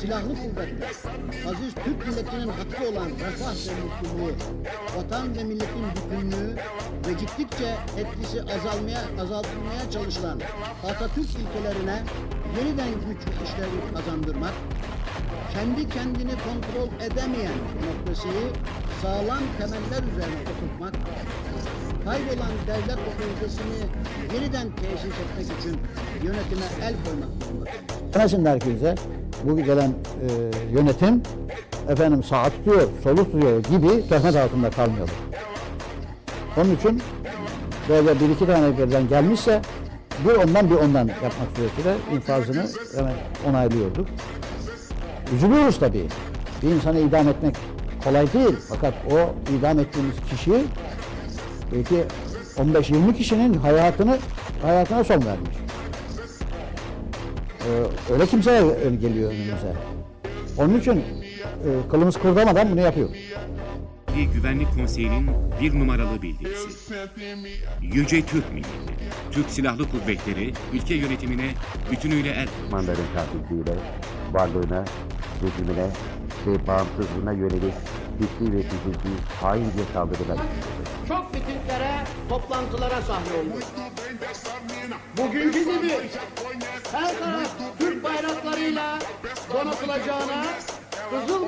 Silahlı kuvvetler, aziz Türk milletinin hakkı olan refah ve mutluluğu, vatan ve milletin bütünlüğü ve gittikçe etkisi azalmaya, azaltılmaya çalışılan Atatürk ilkelerine yeniden güç ve kazandırmak, kendi kendini kontrol edemeyen demokrasiyi sağlam temeller üzerine oturtmak, kaybolan devlet otoritesini yeniden tesis etmek için yönetime el koymak zorundadır. Demesinler ki bize bu gelen e, yönetim efendim sağ tutuyor, solu tutuyor gibi töhmet altında kalmayalım. Onun için böyle bir iki tane birden gelmişse bir ondan bir ondan yapmak suretiyle infazını hemen onaylıyorduk. Üzülüyoruz tabii. Bir insanı idam etmek kolay değil. Fakat o idam ettiğimiz kişi belki 15-20 kişinin hayatını hayatına son vermiş. Ee, öyle kimseler geliyor önümüze. Onun için e, kılımız kırdamadan bunu yapıyor. Milli Güvenlik Konseyi'nin bir numaralı bildirisi. Yüce Türk Milleti, Türk Silahlı Kuvvetleri ülke yönetimine bütünüyle el Mandarın taklitiyle varlığına, rejimine ve bağımsızlığına yönelik ciddi ve ciddi haince saldırılar Çok mitinglere, toplantılara sahne olmuş. Bugünkü gibi her taraf Türk bayraklarıyla donatılacağına, kızıl